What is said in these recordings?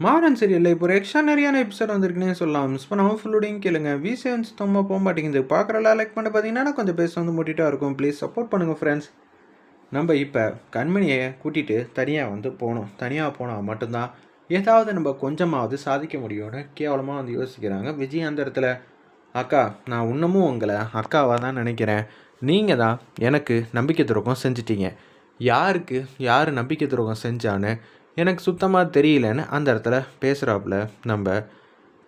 மாறன் சீரியலில் இப்போ ஒரு எக்ஸ்ட்ரானரியான எபிசோட் வந்திருக்குன்னே சொல்லலாம். மிஸ் பண்ணாமல் ஃபுல்லோடையும் கேளுங்க. வி வந்து தொம்ப போக மாட்டேங்குது. பார்க்குறலாம் லைக் பண்ண பார்த்தீங்கன்னா கொஞ்சம் பேச வந்து மூட்டிகிட்டா இருக்கும். ப்ளீஸ் சப்போர்ட் பண்ணுங்கள் ஃப்ரெண்ட்ஸ் நம்ம இப்போ கண்மணியை கூட்டிகிட்டு தனியாக வந்து போகணும். தனியாக போனால் மட்டும்தான் ஏதாவது நம்ம கொஞ்சமாவது சாதிக்க முடியும்னு கேவலமாக வந்து யோசிக்கிறாங்க விஜய் அந்த இடத்துல. அக்கா நான் இன்னமும் உங்களை அக்காவாக தான் நினைக்கிறேன். நீங்கள் தான் எனக்கு நம்பிக்கை துரோகம் செஞ்சிட்டீங்க. யாருக்கு யார் நம்பிக்கை துரோகம் செஞ்சான்னு எனக்கு சுத்தமாக தெரியலன்னு அந்த இடத்துல பேசுகிறாப்புல நம்ம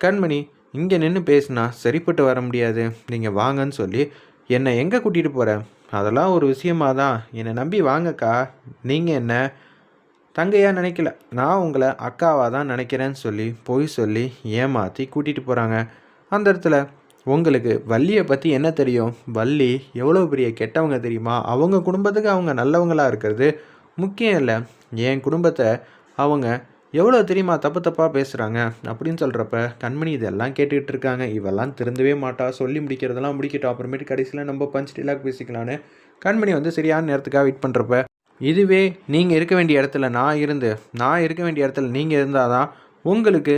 கண்மணி இங்கே நின்று பேசுனா சரிப்பட்டு வர முடியாது. நீங்கள் வாங்கன்னு சொல்லி என்னை எங்கே கூட்டிகிட்டு போகிற அதெல்லாம் ஒரு விஷயமா தான். என்னை நம்பி வாங்கக்கா. நீங்கள் என்ன? தங்கையாக நினைக்கல. நான் உங்களை அக்காவாக தான் நினைக்கிறேன்னு சொல்லி பொய் சொல்லி ஏமாற்றி கூட்டிகிட்டு போகிறாங்க அந்த இடத்துல உங்களுக்கு வள்ளியை பற்றி என்ன தெரியும்? வள்ளி எவ்வளோ பெரிய கெட்டவங்க தெரியுமா? அவங்க குடும்பத்துக்கு அவங்க நல்லவங்களாக இருக்கிறது முக்கியம் இல்லை. என் குடும்பத்தை அவங்க எவ்வளோ தெரியுமா தப்பு தப்பாக பேசுகிறாங்க அப்படின்னு சொல்கிறப்ப கண்மணி இதெல்லாம் கேட்டுக்கிட்டு இருக்காங்க. இவெல்லாம் திருந்தவே மாட்டா. சொல்லி முடிக்கிறதெல்லாம் முடிக்கட்டும். அப்புறமேட்டு கடைசியில் நம்ம பஞ்ச் டிலாக் பேசிக்கலான்னு கண்மணி வந்து சரியான நேரத்துக்காக வெயிட் பண்ணுறப்ப இதுவே நீங்கள் இருக்க வேண்டிய இடத்துல நான் இருந்து நான் இருக்க வேண்டிய இடத்துல நீங்கள் இருந்தால் தான் உங்களுக்கு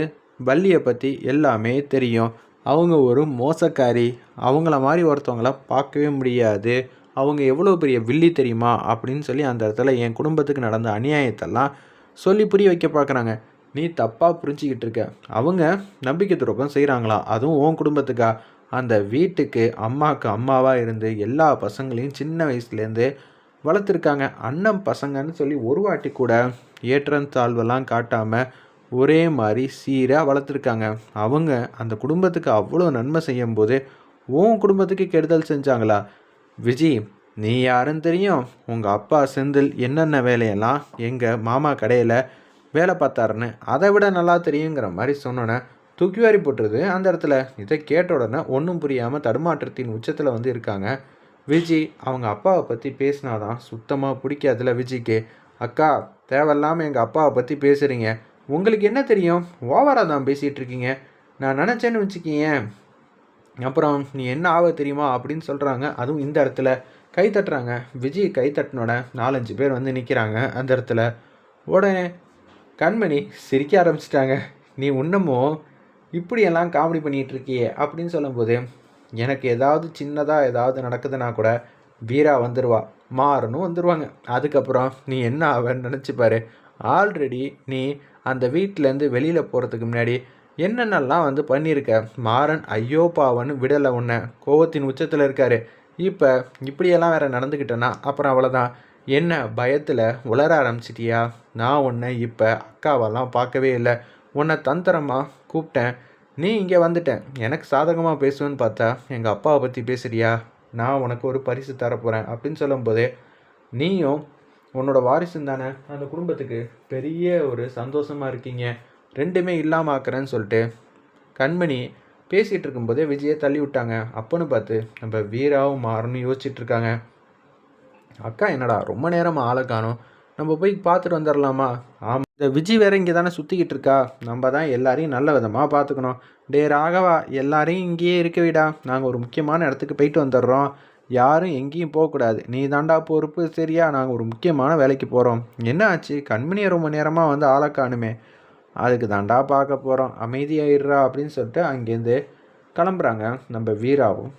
வள்ளியை பற்றி எல்லாமே தெரியும். அவங்க ஒரு மோசக்காரி. அவங்கள மாதிரி ஒருத்தவங்கள பார்க்கவே முடியாது. அவங்க எவ்வளோ பெரிய வில்லி தெரியுமா? அப்படின்னு சொல்லி அந்த இடத்துல என் குடும்பத்துக்கு நடந்த அநியாயத்தெல்லாம் சொல்லி புரிய வைக்க பார்க்குறாங்க நீ தப்பாக புரிஞ்சிக்கிட்டு இருக்க. அவங்க நம்பிக்கை துரோகம் செய்கிறாங்களா அதுவும் உன் குடும்பத்துக்கா? அந்த வீட்டுக்கு அம்மாவுக்கு அம்மாவாக இருந்து எல்லா பசங்களையும் சின்ன வயசுலேருந்து வளர்த்துருக்காங்க. அண்ணன் பசங்கன்னு சொல்லி ஒரு வாட்டி கூட ஏற்றம் தாழ்வெல்லாம் காட்டாமல் ஒரே மாதிரி சீராக வளர்த்துருக்காங்க. அவங்க அந்த குடும்பத்துக்கு அவ்வளோ நன்மை செய்யும் போது உன் குடும்பத்துக்கு கெடுதல் செஞ்சாங்களா? விஜய் நீ யாருன்னு தெரியும்? உங்கள் அப்பா செந்தில் என்னென்ன வேலையெல்லாம் எங்கள் மாமா கடையில் வேலை பார்த்தாருன்னு அதை விட நல்லா தெரியுங்கிற மாதிரி சொன்னோன்னே தூக்கி வாரி போட்டுருது. அந்த இடத்துல இதை கேட்ட உடனே ஒன்றும் புரியாமல் தடுமாற்றத்தின் உச்சத்தில் வந்து இருக்காங்க. விஜி அவங்க அப்பாவை பற்றி பேசினாதான் சுத்தமாக பிடிக்காதுல விஜிக்கு. அக்கா தேவையில்லாமல் எங்கள் அப்பாவை பற்றி பேசுகிறீங்க உங்களுக்கு என்ன தெரியும்? ஓவராக தான் பேசிகிட்டு இருக்கீங்க. நான் நினச்சேன்னு வச்சுக்கிங்க அப்புறம் நீ என்ன ஆக தெரியுமா? அப்படின்னு சொல்கிறாங்க அதுவும் இந்த இடத்துல. கை தட்டுறாங்க. விஜய் கை தட்டினோட நாலஞ்சு பேர் வந்து நிற்கிறாங்க அந்த இடத்துல உடனே கண்மணி சிரிக்க ஆரம்பிச்சிட்டாங்க. நீ இன்னமும் இப்படியெல்லாம் காமெடி பண்ணிகிட்டு இருக்கியே? அப்படின்னு சொல்லும்போது எனக்கு ஏதாவது சின்னதாக ஏதாவது நடக்குதுன்னா கூட வீரா வந்துடுவா மாறனும் வந்துடுவாங்க அதுக்கப்புறம் நீ என்ன ஆவன்னு நினச்சிப்பாரு ஆல்ரெடி நீ அந்த வீட்டிலேருந்து வெளியில் போகிறதுக்கு முன்னாடி என்னென்னலாம் வந்து பண்ணியிருக்க? மாறன் ஐயோ பாவன்னு விடலை உன்னை. கோவத்தின் உச்சத்தில் இருக்காரு. இப்போ இப்படியெல்லாம் வேறு நடந்துக்கிட்டேன்னா அப்புறம் அவ்வளோதான் என்ன பயத்தில் உளர ஆரம்பிச்சிட்டியா? நான் உன்னை இப்போ அக்காவெல்லாம் பார்க்கவே இல்லை. உன்னை தந்திரமாக கூப்பிட்டேன். நீ இங்கே வந்துட்டேன் எனக்கு சாதகமாக பேசுவேன்னு பார்த்தா எங்கள் அப்பாவை பற்றி பேசுறியா? நான் உனக்கு ஒரு பரிசு தரப்போகிறேன் அப்படின்னு சொல்லும்போதே நீயும் உன்னோட வாரிசும் தானே? அந்த குடும்பத்துக்கு பெரிய ஒரு சந்தோஷமாக இருக்கீங்க. ரெண்டுமே இல்லாமல் ஆக்குறேன்னு சொல்லிட்டு கண்மணி பேசிகிட்டு இருக்கும்போதே விஜயை தள்ளி விட்டாங்க அப்போன்னு பார்த்து நம்ம வீராவும் மாறணும் யோசிச்சுட்டு இருக்காங்க அக்கா என்னடா ரொம்ப நேரமாக ஆளை காணும். நம்ம போய் பார்த்துட்டு வந்துடலாமா ஆமாம் இந்த விஜய் வேற இங்கே தானே சுற்றிக்கிட்டு இருக்கா நம்ம தான் எல்லாரையும் நல்ல விதமாக பார்த்துக்கணும். டே ராகவா எல்லாரையும் இங்கேயே இருக்க விடா. நாங்கள் ஒரு முக்கியமான இடத்துக்கு போயிட்டு வந்துடுறோம். யாரும் எங்கேயும் போகக்கூடாது. நீ தாண்டா பொறுப்பு சரியா? நாங்கள் ஒரு முக்கியமான வேலைக்கு போகிறோம் என்ன ஆச்சு? கண்மணியை ரொம்ப நேரமாக வந்து ஆளை காணுமே. அதுக்கு தாண்டா பார்க்க போகிறோம் அமைதியாயிடுறா அப்படின்னு சொல்லிட்டு அங்கேருந்து கிளம்புறாங்க நம்ம வீராவும்.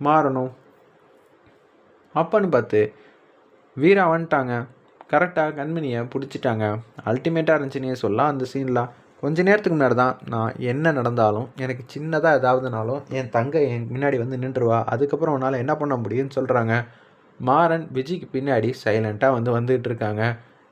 மாறணும். அப்பன்னு பார்த்து வீரா வந்துட்டாங்க. கரெக்டாக கண்மணியை பிடிச்சிட்டாங்க. அல்டிமேட்டாக இருந்துச்சுன்னே சொல்லலாம் அந்த சீன்லாம் கொஞ்ச நேரத்துக்கு முன்னாடி தான் நான் என்ன நடந்தாலும் எனக்கு சின்னதாக ஏதாவதுனாலும் என் தங்கை என் முன்னாடி வந்து நின்றுவா அதுக்கப்புறம் உன்னால் என்ன பண்ண முடியும்னு சொல்கிறாங்க மாறன் விஜய்க்கு பின்னாடி சைலண்ட்டாக வந்து வந்துகிட்டு இருக்காங்க.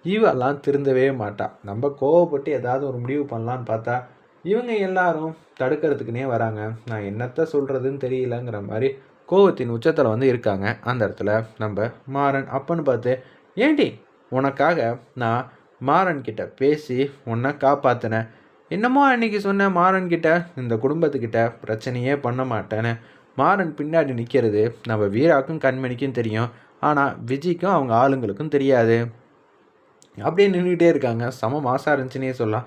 இவெல்லாம் திருந்தவே மாட்டான் நம்ம கோவப்பட்டு ஏதாவது ஒரு முடிவு பண்ணலான்னு பார்த்தா இவங்க எல்லாரும் தடுக்கிறதுக்குனே வராங்க. நான் என்னத்த சொல்கிறதுன்னு தெரியலங்கிற மாதிரி கோவத்தின் உச்சத்தில் வந்து இருக்காங்க. அந்த இடத்துல நம்ம மாறன் அப்பன்னு பார்த்து ஏண்டி உனக்காக நான் மாறன் கிட்ட பேசி உன்னை காப்பாற்றினேன் என்னமோ அன்னைக்கு சொன்ன மாறன் கிட்ட இந்த குடும்பத்துக்கிட்ட பிரச்சனையே பண்ண மாட்டேன்னு. மாறன் பின்னாடி நிற்கிறது நம்ம வீராக்கும் கண்மணிக்கும் தெரியும். ஆனால் விஜய்க்கும் அவங்க ஆளுங்களுக்கும் தெரியாது. அப்படியே நின்றுக்கிட்டே இருக்காங்க. சம மாசாக இருந்துச்சுன்னே சொல்லலாம்.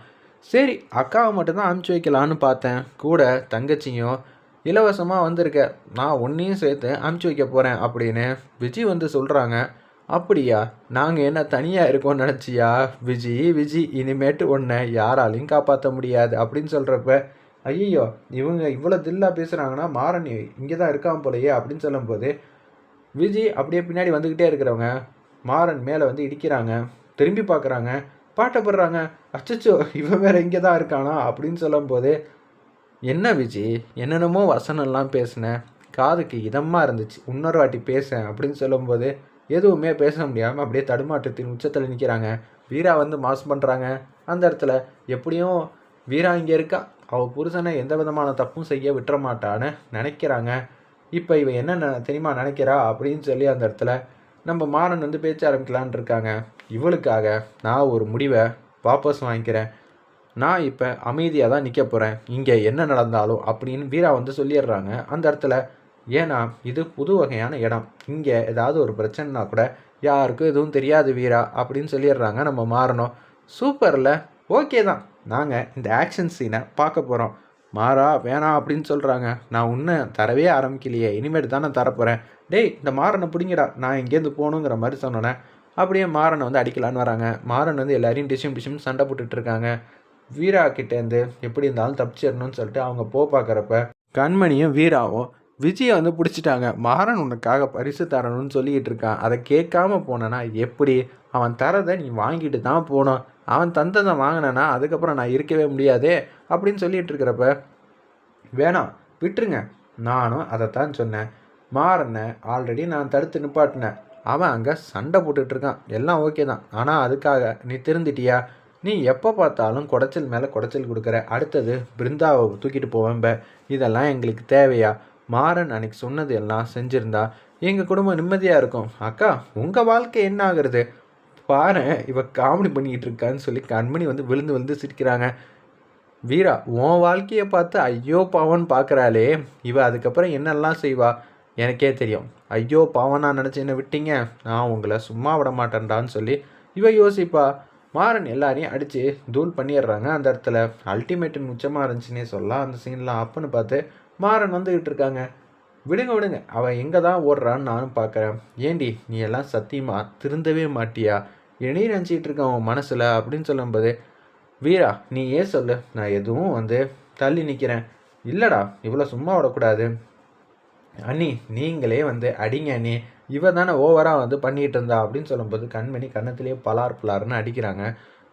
சரி அக்காவை மட்டும்தான் அனுப்பிச்சி வைக்கலான்னு பார்த்தேன். கூட தங்கச்சியும் இலவசமாக வந்திருக்க நான் ஒன்றையும் சேர்த்து அனுப்பிச்சி வைக்க போகிறேன் அப்படின்னு விஜய் வந்து சொல்கிறாங்க அப்படியா? நாங்கள் என்ன தனியாக இருக்கோம்னு நினச்சியா? விஜி விஜி இனிமேட்டு ஒன்றை யாராலையும் காப்பாற்ற முடியாது அப்படின்னு சொல்கிறப்ப ஐயோ இவங்க இவ்வளோ தில்லாக பேசுகிறாங்கன்னா மாறன் இங்கே தான் இருக்கான் போலையே அப்படின்னு சொல்லும்போது விஜி அப்படியே பின்னாடி வந்துக்கிட்டே இருக்கிறவங்க மாறன் மேலே வந்து இடிக்கிறாங்க. திரும்பி பார்க்குறாங்க. பாட்டை போடுறாங்க. அச்சச்சோ இவன் வேற இங்கே தான் இருக்கானா? அப்படின்னு சொல்லும்போது என்ன விஜி என்னென்னமோ வசனம்லாம் பேசினேன் காதுக்கு இதமாக இருந்துச்சு. இன்னொரு வாட்டி பேசேன் அப்படின்னு சொல்லும்போது எதுவுமே பேச முடியாமல் அப்படியே தடுமாற்றத்தின் உச்சத்தில் நிற்கிறாங்க வீரா வந்து மாஸ் பண்ணுறாங்க அந்த இடத்துல எப்படியும் வீரா இங்கே இருக்கா? அவள் புருஷனை எந்த விதமான தப்பும் செய்ய விட்டுற மாட்டான்னு நினைக்கிறாங்க. இப்போ இவன் என்ன தெரியுமா நினைக்கிறா? அப்படின்னு சொல்லி அந்த இடத்துல நம்ம மாறன் வந்து பேச்ச ஆரம்பிக்கலான் இருக்காங்க. இவளுக்காக நான் ஒரு முடிவை வாபஸ் வாங்கிக்கிறேன். நான் இப்போ அமைதியாக தான் நிற்க போகிறேன் இங்கே என்ன நடந்தாலும் அப்படின்னு வீரா வந்து சொல்லிடுறாங்க. அந்த இடத்துல ஏன்னா இது புது வகையான இடம். இங்கே ஏதாவது ஒரு பிரச்சனைனா கூட யாருக்கும் எதுவும் தெரியாது வீரா அப்படின்னு சொல்லிடுறாங்க நம்ம மாறணும் சூப்பரில் ஓகே தான். நாங்கள் இந்த ஆக்ஷன் சீனை பார்க்க போகிறோம் மாறா வேணாம் அப்படின்னு சொல்கிறாங்க நான் இன்னும் தரவே ஆரம்பிக்கலையே. இனிமேட்டு தானே தரப்போகிறேன் டேய் இந்த மாறனை பிடிங்கடா. நான் இங்கேருந்து போகணுங்கிற மாதிரி சொன்னோன்னே அப்படியே மாறனை வந்து அடிக்கலான்னு வராங்க. மாறன் வந்து எல்லாரையும் டிஷும் டிஷ்யூம் சண்டை போட்டுட்டு இருக்காங்க. வீரா கிட்டேருந்து எப்படி இருந்தாலும் தப்பிச்சிடணும்னு சொல்லிட்டு அவங்க போ பார்க்குறப்ப கண்மணியும் வீராவும் விஜயை வந்து பிடிச்சிட்டாங்க. மாறன் உனக்காக பரிசு தரணும்னு சொல்லிக்கிட்டு இருக்கான். அதை கேட்காம போனேன்னா எப்படி? அவன் தரதை நீ வாங்கிட்டு தான் போகணும். அவன் தந்ததை வாங்கினேன்னா அதுக்கப்புறம் நான் இருக்கவே முடியாதே அப்படின்னு சொல்லிட்டு இருக்கிறப்ப வேணாம் விட்டுருங்க. நானும் அதைத்தான் சொன்னேன். மாறனை ஆல்ரெடி நான் தடுத்து நிப்பாட்டினேன் அவன் அங்கே சண்டை போட்டுட்ருக்கான் எல்லாம் ஓகே தான். ஆனால் அதுக்காக நீ திருந்திட்டியா? நீ எப்போ பார்த்தாலும் குடைச்சல் மேலே குடைச்சல் கொடுக்குற. அடுத்தது பிருந்தாவை தூக்கிட்டு போவேன்ப இதெல்லாம் எங்களுக்கு தேவையா? மாறன் அன்னைக்கு சொன்னது எல்லாம் செஞ்சுருந்தா எங்கள் குடும்பம் நிம்மதியாக இருக்கும். அக்கா உங்கள் வாழ்க்கை என்ன ஆகுறது? பாரு இவ காமெடி பண்ணிக்கிட்டு இருக்கான்னு சொல்லி கண்மணி வந்து விழுந்து விழுந்து சிரிக்கிறாங்க. வீரா உன் வாழ்க்கையை பார்த்து ஐயோ பாவன் பார்க்குறாளே. இவ அதுக்கப்புறம் என்னெல்லாம் செய்வா? எனக்கே தெரியும். ஐயோ பாவனா நினச்சி என்ன விட்டீங்க? நான் உங்களை சும்மா விட மாட்டேன்டான்னு சொல்லி இவ யோசிப்பா. மாறன் எல்லாரையும் அடித்து தூள் பண்ணிடுறாங்க அந்த இடத்துல. அல்டிமேட்டின் உச்சமாக இருந்துச்சுன்னே சொல்லலாம். அந்த சீன்லாம் அப்புன்னு பார்த்து மாறன் வந்துக்கிட்டு இருக்காங்க. விடுங்க விடுங்க. அவன் எங்கே தான் ஓடுறான்னு நானும் பார்க்குறேன். ஏண்டி நீ எல்லாம் சத்தியமாக திருந்தவே மாட்டியா? என்னையும் நினச்சிக்கிட்டு இருக்க உன் மனசில் அப்படின்னு சொல்லும்போது வீரா நீ ஏன் சொல்லு? நான் எதுவும் வந்து தள்ளி நிற்கிறேன் இல்லைடா இவ்வளோ சும்மா விடக்கூடாது. அண்ணி நீங்களே வந்து அடிங்க அண்ணி. இவ தானே ஓவராக வந்து பண்ணிகிட்டு இருந்தா அப்படின்னு சொல்லும்போது கண்மணி கன்னத்திலேயே பலார் பலார்னு அடிக்கிறாங்க.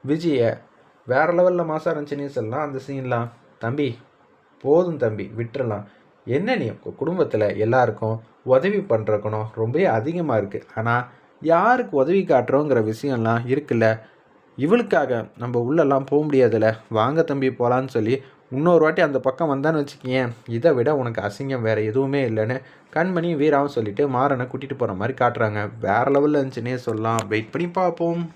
விஜயை வேற லெவலில் மாசா இருந்துச்சுன்னு சொல்லலாம் அந்த சீன்லாம். தம்பி போதும் தம்பி விட்டுறலாம். என்ன நீ குடும்பத்தில் எல்லாருக்கும் உதவி பண்ணுற குணம் ரொம்பவே அதிகமாக இருக்குது ஆனால் யாருக்கு உதவி காட்டுறோங்கிற விஷயம்லாம் இருக்குல்ல? இவளுக்காக நம்ம உள்ளெல்லாம் போக முடியாதுல்ல. வாங்க தம்பி போகலான்னு சொல்லி இன்னொரு வாட்டி அந்த பக்கம் வந்தான்னு வச்சுக்கேன் இதை விட உனக்கு அசிங்கம் வேறு எதுவுமே இல்லைன்னு கண்மணி வீராவும் சொல்லிவிட்டு மாறனை கூட்டிகிட்டு போகிற மாதிரி காட்டுறாங்க. வேறு லெவலில் இருந்துச்சுன்னே சொல்லலாம். வெயிட் பண்ணி பார்ப்போம்.